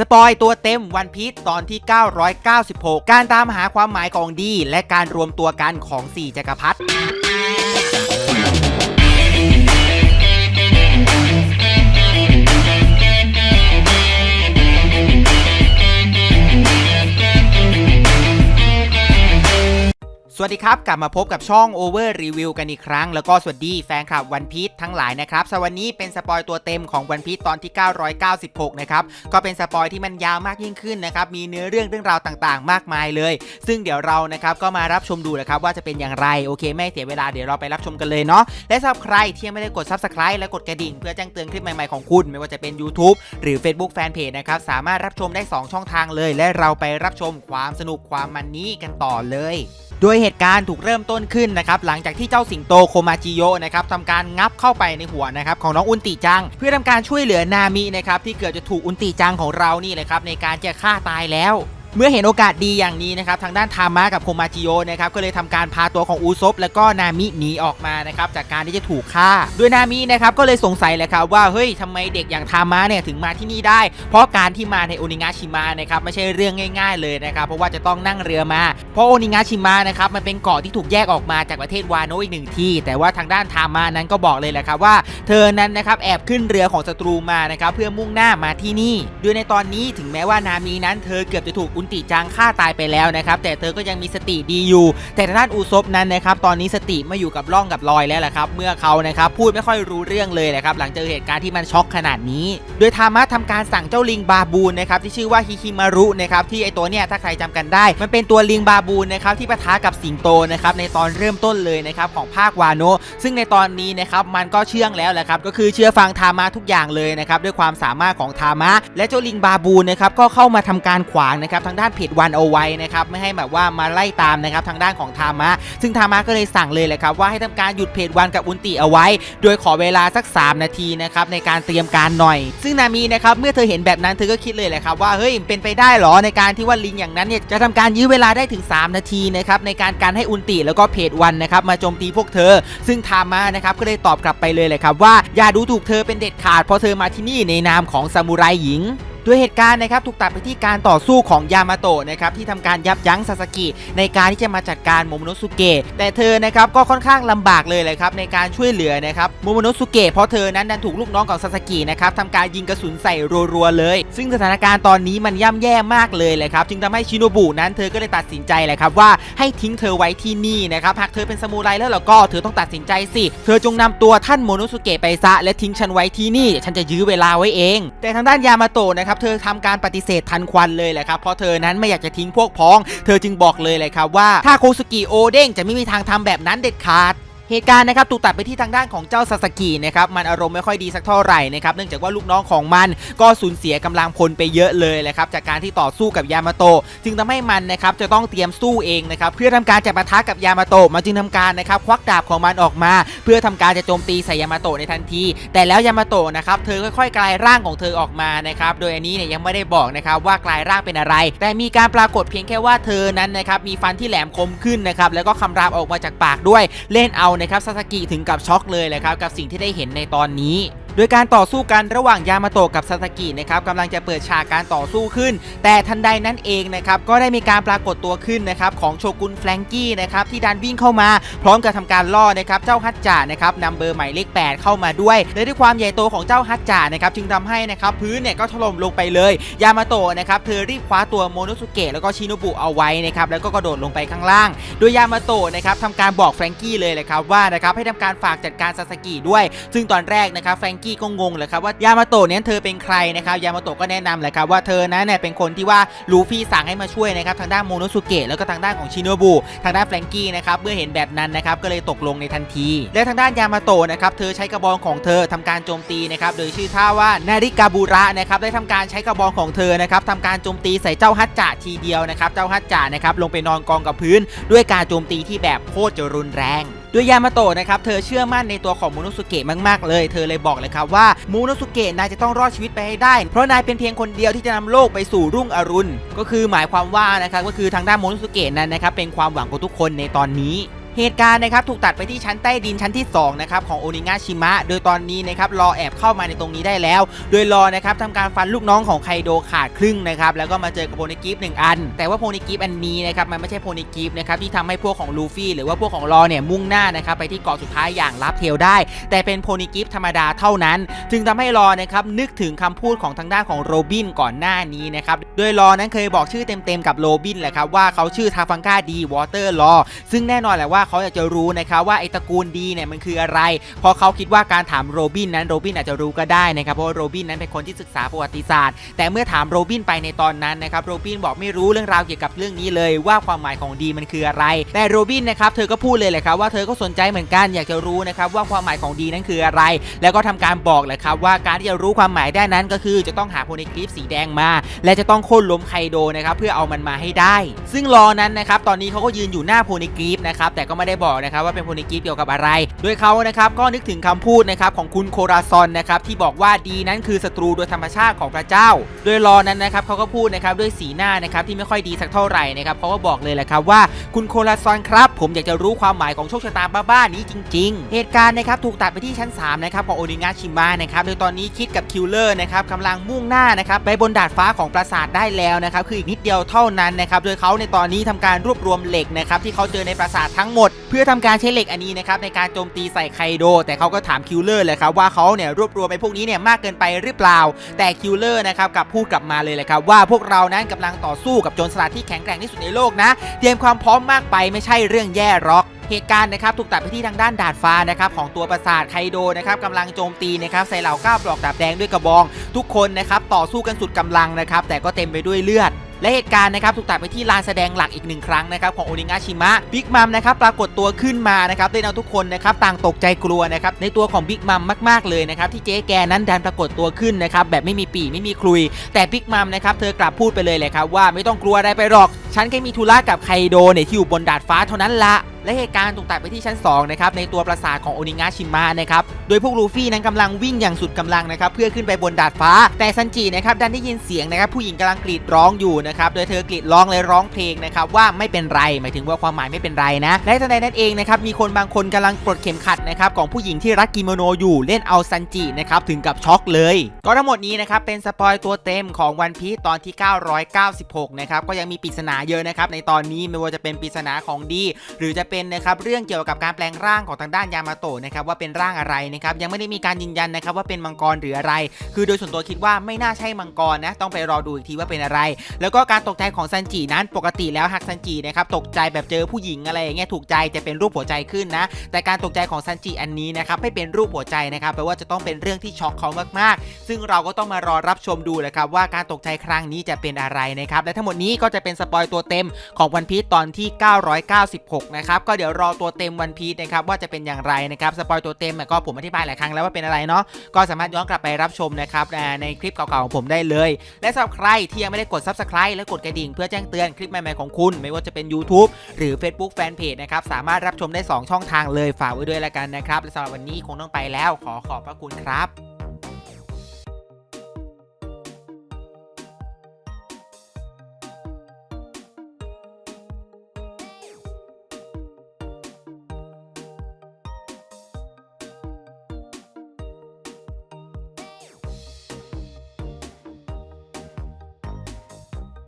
สปอยตัวเต็มวันพีชตอนที่ 996 การตามหาความหมายของดี และการรวมตัวกันของ 4 จักรพรรดิ วัสดีครับ กลับมาพบกับช่อง Over Review กันอีกครั้ง แล้วก็สวัสดีแฟนคลับวันพี e ทั้งหลายนะครับสวันนี้เป็นสปอยตัวเต็มของวันพี e ตอนที่ 996 นะครับ ก็เป็นสปอยที่มันยาวมากยิ่งขึ้นนะครับ มีเนื้อเรื่องเรื่องราวต่างๆ มากมายเลย ซึ่งเดี๋ยวเรานะครับก็มารับชมดูนะครับว่าจะเป็นอย่างไร โอเค ไม่เสียเวลาเดี๋ยวเราไปรับชมกันเลยเนาะ และสำหรับใครที่ยังไม่ได้กด Subscribe และกดกระดิ่ง เพื่อแจ้งเตือนคลิปใหม่ๆของคุณไม่ว่าจะเป็น YouTube หรือ Facebook Fanpage นะครับ สามารถรับชมได้ 2 ช่องทางเลย และเราไปรับชมความสนุกความมันนี้กันต่อเลย โดยเหตุการณ์ถูกเริ่มต้นขึ้นนะครับหลังจากที่เจ้าสิงโตโคมาจิโยนะครับทำการงับเข้าไปในหัวนะครับของน้องอุนติจัง เพื่อทำการช่วยเหลือนามินะครับที่เกือบจะถูกอุนติจังของเรานี่แหละครับในการจะฆ่าตายแล้ว เมื่อเห็นโอกาสดีอย่างนี้นะครับทางด้านทามะกับโคมาจิโยนะครับก็เลยทำการพาตัวของอูซบและก็นามิหนีออกมานะครับจากการที่จะถูกฆ่าโดยนามินะครับก็เลยสงสัยแหละครับว่าเฮ้ยทำไมเด็กอย่างทามะเนี่ยถึงมาที่นี่ได้ เพราะการที่มาในโอนิงาชิมะนะครับไม่ใช่เรื่องง่าย ๆ เลยนะครับเพราะว่าจะต้องนั่งเรือมา เพราะโอนิงาชิมะนะครับมันเป็นเกาะที่ถูกแยกออกมาจากประเทศวาโนอีกหนึ่งที่แต่ว่าทางด้านทามานั้นก็บอกเลยแหละครับว่า เธอนั้นนะครับแอบขึ้นเรือของศัตรูมานะครับเพื่อมุ่งหน้ามาที่นี่โดยในตอนนี้ถึงแม้ว่านามีนั้นเธอเกือบจะถูกอุนติจังฆ่าตายไปแล้วนะครับแต่เธอก็ยังมีสติดีอยู่ แต่ทางด้านอูซบนั้นนะครับตอนนี้สติไม่อยู่กับร่องกับรอยแล้วแหละครับ เมื่อเขานะครับพูดไม่ค่อยรู้เรื่องเลยแหละครับหลังเจอเหตุการณ์ที่มันช็อกขนาดนี้ โดยทามะทำการสั่งเจ้าลิงบาบูนนะครับที่ชื่อว่าฮิคิมารุนะครับที่ไอตัวเนี้ยถ้าใครจำกันได้ มันเป็นตัวลิงบาบูนนะครับที่ปะทะกับสิงโตนะครับในตอนเริ่มต้นเลยนะครับของภาควาโนซึ่งในตอนนี้นะครับมันก็เชื่องแล้วแหละครับก็คือเชื่อฟังทามะทุกอย่างเลยนะครับด้วยความสามารถของทามะ และเจ้าลิงบาบูนนะครับก็เข้ามาทำการขวางนะครับทางด้านเพจวันเอาไว้นะครับไม่ให้แบบว่ามาไล่ตามนะครับทางด้านของทามะ ซึ่งทามะก็เลยสั่งเลยแหละครับว่าให้ทำการหยุดเพจวันกับอุนติเอาไว้ โดยขอเวลาสัก 3 นาทีนะครับในการเตรียมการหน่อย ซึ่งนามีนะครับเมื่อเธอเห็นแบบนั้นเธอก็คิดเลยแหละครับว่าเฮ้ยเป็นไปได้เหรอในการที่ว่าลิงอย่างนั้นเนี่ยจะทำการยื้อเวลาได้ถึง 3 นาทีนะครับในการการให้อุนติแล้วก็เพจวันนะครับมาโจมตีพวกเธอ ซึ่งทามะนะครับก็เลยตอบกลับไปเลยแหละครับว่าอย่าดูถูกเธอเป็นเด็ดขาดเพราะเธอมาที่นี่ในนามของซามูไรหญิง ด้วยเหตุการณ์นะครับถูกตัดไปที่การต่อสู้ของยามาโตะนะครับที่ทำการยับยั้งซาสกิในการที่จะมาจัดการโมโมโนสุเกะแต่เธอนะครับก็ค่อนข้างลำบากเลยเลยครับในการช่วยเหลือนะครับโมโมโนสุเกะเพราะเธอนั้นดันถูกลูกน้องของซาสกินะครับทำการยิงกระสุนใส่รัวๆเลย ซึ่งสถานการณ์ตอนนี้มันย่ำแย่มากเลยเลยครับจึงทำให้ชิโนบุนั้นเธอก็เลยตัดสินใจเลยครับว่าให้ทิ้งเธอไว้ที่นี่นะครับหากเธอเป็นซามูไรแล้วแล้วก็เธอต้องตัดสินใจสิ เธอจงนำตัวท่านโมโนสุเกะไปซะและทิ้งฉันไว้ที่นี่ ฉันจะยื้อเวลาไว้เอง แต่ทางด้านยามาโตะนะครับเธอทำการปฏิเสธทันควันเลยแหละครับเพราะเธอนั้นไม่อยากจะทิ้งพวกพ้อง เธอจึงบอกเลยเลยครับว่าถ้าโคสุกิโอเด้งจะไม่มีทางทำแบบนั้นเด็ดขาด เหตุการณ์นะครับถูกตัดไปที่ทางด้านของเจ้าซาสกินะครับมันอารมณ์ไม่ค่อยดีสักเท่าไหร่นะครับเนื่องจากว่าลูกน้องของมันก็สูญเสียกำลังพลไปเยอะเลยแหละครับจากการที่ต่อสู้กับยามาโตะจึงทำให้มันนะครับจะต้องเตรียมสู้เองนะครับเพื่อทำการจะปะทะกับยามาโตะมันจึงทำการนะครับควักดาบของมันออกมา เพื่อทำการจะโจมตีใส่ยามาโตะในทันที แต่แล้วยามาโตะนะครับเธอค่อยๆกลายร่างของเธอออกมานะครับโดยอันนี้เนี่ยยังไม่ได้บอกนะครับว่ากลายร่างเป็นอะไร แต่มีการปรากฏเพียงแค่ว่าเธอนั้นนะครับมีฟันที่แหลมคมขึ้นนะครับแล้วก็คำรามออกมาจากปากด้วยเล่นเอานะครับซาสกิถึงกับช็อกเลยแหละครับกับสิ่งที่ได้เห็นในตอนนี้ โดยการต่อสู้กันระหว่างยามาโตะกับซาสกินะครับกำลังจะเปิดฉากการต่อสู้ขึ้น แต่ทันใดนั้นเองนะครับก็ได้มีการปรากฏตัวขึ้นนะครับของโชกุนแฟรงกี้นะครับที่ดันวิ่งเข้ามา พร้อมกับทำการล่อนะครับเจ้าฮัตจ่านะครับนำเบอร์หมายเลข 8 เข้ามาด้วยและด้วยความใหญ่โตของเจ้าฮัตจ่านะครับจึงทำให้นะครับพื้นเนี่ยก็ถล่มลงไปเลย ยามาโตะนะครับเธอรีบคว้าตัวโมโนสุเกะแล้วก็ชิโนบุเอาไว้นะครับแล้วก็กระโดดลงไปข้างล่าง โดยยามาโตะนะครับทำการบอกแฟรงกี้เลยเลยครับว่านะครับให้ทำการฝากจัดการซาสกิด้วย ซึ่งตอนแรกนะครับแฟรงกี้ก็งงเลยครับว่ายามาโตะเนี่ยเธอเป็นใครนะครับยามาโตะก็แนะนำเลยครับว่าเธอนั้นเนี่ยเป็นคนที่ว่าลูฟี่สั่งให้มาช่วยนะครับทางด้านโมโนสุเกะแล้วก็ทางด้านของชิโนบุทางด้านแฟรงกี้นะครับเมื่อเห็นแบบนั้นนะครับก็เลยตกลงในทันที และทางด้านยามาโตะนะครับเธอใช้กระบองของเธอทำการโจมตีนะครับโดยชื่อท่าว่านาริกาบูระนะครับได้ทำการใช้กระบองของเธอนะครับทำการโจมตีใส่เจ้าฮัตจ่าทีเดียวนะครับเจ้าฮัตจ่านะครับลงไปนอนกองกับพื้น ด้วยการโจมตีที่แบบโคตรจะรุนแรง โดยยามาโตะนะครับเธอเชื่อมั่นในตัวของมูโนสุเกะมากๆ เลย เธอเลยบอกเลยครับว่ามูโนสุเกะนายจะต้องรอดชีวิตไปให้ได้ เพราะนายเป็นเพียงคนเดียวที่จะนำโลกไปสู่รุ่งอรุณ ก็คือหมายความว่านะครับก็คือทางด้านมูโนสุเกะนั้นนะครับเป็นความหวังของทุกคนในตอนนี้ เหตุการณ์นะครับถูกตัดไปที่ชั้นใต้ดินชั้นที่2นะครับของโอนิงาชิมะ โดยตอนนี้นะครับรอแอบเข้ามาในตรงนี้ได้แล้ว โดยรอนะครับทำการฟันลูกน้องของไคโดขาดครึ่งนะครับแล้วก็มาเจอกับโพนิกิฟหนึ่งอัน แต่ว่าโพนิกิฟอันนี้นะครับมันไม่ใช่โพนิกิฟนะครับที่ทำให้พวกของลูฟี่หรือว่าพวกของรอเนี่ยมุ่งหน้านะครับไปที่เกาะสุดท้ายอย่างลับเทลได้ แต่เป็นโพนิกิฟธรรมดาเท่านั้น จึงทำให้รอนะครับนึกถึงคำพูดของทางด้านของโรบินก่อนหน้านี้นะครับโดยรอนั้นเคยบอกชื่อเต็มๆกับโรบินแหละครับว่าเขาชื่อทาฟังกาดีวอเตอร์รอซึ่งแน่นอนแหละว่าเขาอยากจะรู้นะครับว่าไอ้ตระกูลดีเนี่ยมันคืออะไร เพราะเขาคิดว่าการถามโรบินนั้นโรบินอาจจะรู้ก็ได้นะครับเพราะโรบินนั้นเป็นคนที่ศึกษาประวัติศาสตร์ แต่เมื่อถามโรบินไปในตอนนั้นนะครับโรบินบอกไม่รู้เรื่องราวเกี่ยวกับเรื่องนี้เลยว่าความหมายของดีมันคืออะไร แต่โรบินนะครับเธอก็พูดเลยแหละครับว่าเธอก็สนใจเหมือนกันอยากจะรู้นะครับว่าความหมายของดีนั้นคืออะไร แล้วก็ทำการบอกแหละครับว่าการที่จะรู้ความหมายได้นั้นก็คือจะต้องหาโพนิกริฟสีแดงมา และจะต้องโค่นล้มไคโดนะครับเพื่อเอามันมาให้ได้ ซึ่งรอนั้นนะครับตอนนี้เขาก็ยืนอยู่หน้าโพนิกริฟนะครับแต่ก็ไม่ได้บอกนะครับว่าเป็นโพนิกิฟเกี่ยวกับอะไร โดยเขานะครับก็นึกถึงคำพูดนะครับของคุณโคราซอนนะครับที่บอกว่าดีนั้นคือศัตรูโดยธรรมชาติของพระเจ้า โดยรอนั้นนะครับเขาก็พูดนะครับด้วยสีหน้านะครับที่ไม่ค่อยดีสักเท่าไหร่นะครับเขาก็บอกเลยแหละครับว่าคุณโคราซอนครับ ผมอยากจะรู้ความหมายของโชคชะตาบ้าๆนี้จริง ๆ เหตุการณ์นะครับถูกตัดไปที่ชั้น3นะครับของโอนิงาชิมะนะครับโดยตอนนี้คิดกับคิลเลอร์นะครับกำลังมุ่งหน้านะครับไปบนดาดฟ้าของปราสาทได้แล้วนะครับคืออีกนิดเดียวเท่านั้นนะครับโดยเขาในตอนนี้ทำการรวบรวมเหล็กนะครับที่เขาเจอในปราสาททั้งหมด เพื่อทำการใช้เหล็กอันนี้นะครับในการโจมตีใส่ไคโด แต่เขาก็ถามคิลเลอร์เลยครับว่าเขาเนี่ยรวบรวมไปพวกนี้เนี่ยมากเกินไปหรือเปล่า แต่คิลเลอร์นะครับกลับพูดกลับมาเลยเลยครับว่าพวกเรานั้นกำลังต่อสู้กับโจรสลัดที่แข็งแกร่งที่สุดในโลกนะ เตรียมความพร้อมมากไปไม่ใช่เรื่องแย่หรอกเหตุการณ์นะครับถูกตัดไปที่ทางด้านดาดฟ้านะครับของตัวปราสาทไคโดนะครับกำลังโจมตีนะครับใส่เหล่าก้าวปลอกดาบแดงด้วยกระบอง ทุกคนนะครับต่อสู้กันสุดกำลังนะครับแต่ก็เต็มไปด้วยเลือด และเหตุการณ์นะครับถูกตัดไปที่ลานแสดงหลักอีกหนึ่งครั้งนะครับของโอนิงาชิมะบิ๊กมัมนะครับปรากฏตัวขึ้นมานะครับได้นเอาทุกคนนะครับต่างตกใจกลัวนะครับในตัวของบิ๊กมัมมากๆเลยนะครับที่เจ๊แกนั้นดันปรากฏตัวขึ้นนะครับแบบไม่มีปีไม่มีคลุย แต่บิ๊กมัมนะครับเธอกลับพูดไปเลยเลยครับว่าไม่ต้องกลัวอะไรไปหรอก ฉันแค่มีธุระกับไคโดเนี่ยที่อยู่บนดาดฟ้าเท่านั้นละและเหตุการณ์ถูกตัดไปที่ชั้น2นะครับในตัวปราสาทของโอนิงาชิมะนะครับโดยพวกลูฟี่นั้นกำลังวิ่งอย่างสุดกำลังนะครับเพื่อขึ้นไปบนดาดฟ้า แต่ซันจินะครับดันได้ยินเสียงนะครับผู้หญิงกำลังกรีดร้องอยู่นะครับโดยเธอกรีดร้องเลยร้องเพลงนะครับว่าไม่เป็นไรหมายถึงว่าความหมายไม่เป็นไรนะและทันใดนั้นเองนะครับมีคนบางคนกำลังปลดเข็มขัดนะครับของผู้หญิงที่รักกิโมโนอยู่เล่นเอาซันจินะครับถึงกับช็อกเลย ก็ทั้งหมดนี้นะครับเป็นสปอยตัวเต็มของวันพีตอนที่ 996 นะครับก็ยังมีปริศนาเยอะนะครับในตอนนี้ไม่ว่าจะเป็นปริศนาของดี หรือจะเป็นนะครับเรื่องเกี่ยวกับการแปลงร่างของทางด้านยามาโตะนะครับว่าเป็นร่างอะไรนะครับยังไม่ได้มีการยืนยันนะครับว่าเป็นมังกรหรืออะไร คือโดยส่วนตัวคิดว่าไม่น่าใช่มังกรนะต้องไปรอดูอีกทีว่าเป็นอะไร แล้วก็การตกใจของซันจินั้นปกติแล้วหากซันจินะครับตกใจแบบเจอผู้หญิงอะไรอย่างเงี้ยถูกใจจะเป็นรูปหัวใจขึ้นนะ แต่การตกใจของซันจิอันนี้นะครับไม่เป็นรูปหัวใจนะครับแปลว่าจะต้องเป็นเรื่องที่ช็อกเขามากๆ ซึ่งเราก็ต้องมารอรับชมดูแหละครับว่าการตกใจครั้งนี้จะเป็นอะไรนะครับและทั้งหมดนี้ก็จะเป็นสปอยตัวเต็มของวันพี e ตอนที่ 996 นะครับก็เดี๋ยวรอตัวเต็มวันพี e นะครับว่าจะเป็นอย่างไรนะครับสปอยตัวเต็มก็ผมอธิบายหลายครั้งแล้วว่าเป็นอะไรเนาะก็สามารถย้อนกลับไปรับชมนะครับในคลิปเก่าๆของผมได้เลย และสำหรับใครที่ยังไม่ได้กด Subscribe และกดกระดิ่ง เพื่อแจ้งเตือนคลิปใหม่ๆของคุณ ไม่ว่าจะเป็น YouTube หรือ Facebook Fanpage นะครับสามารถรับชมได้ 2 ช่องทางเลยฝากไว้ด้วยแล้วกันนะครับและสำหรับวันนี้คงต้องไปแล้วขอขอบพระคุณครับ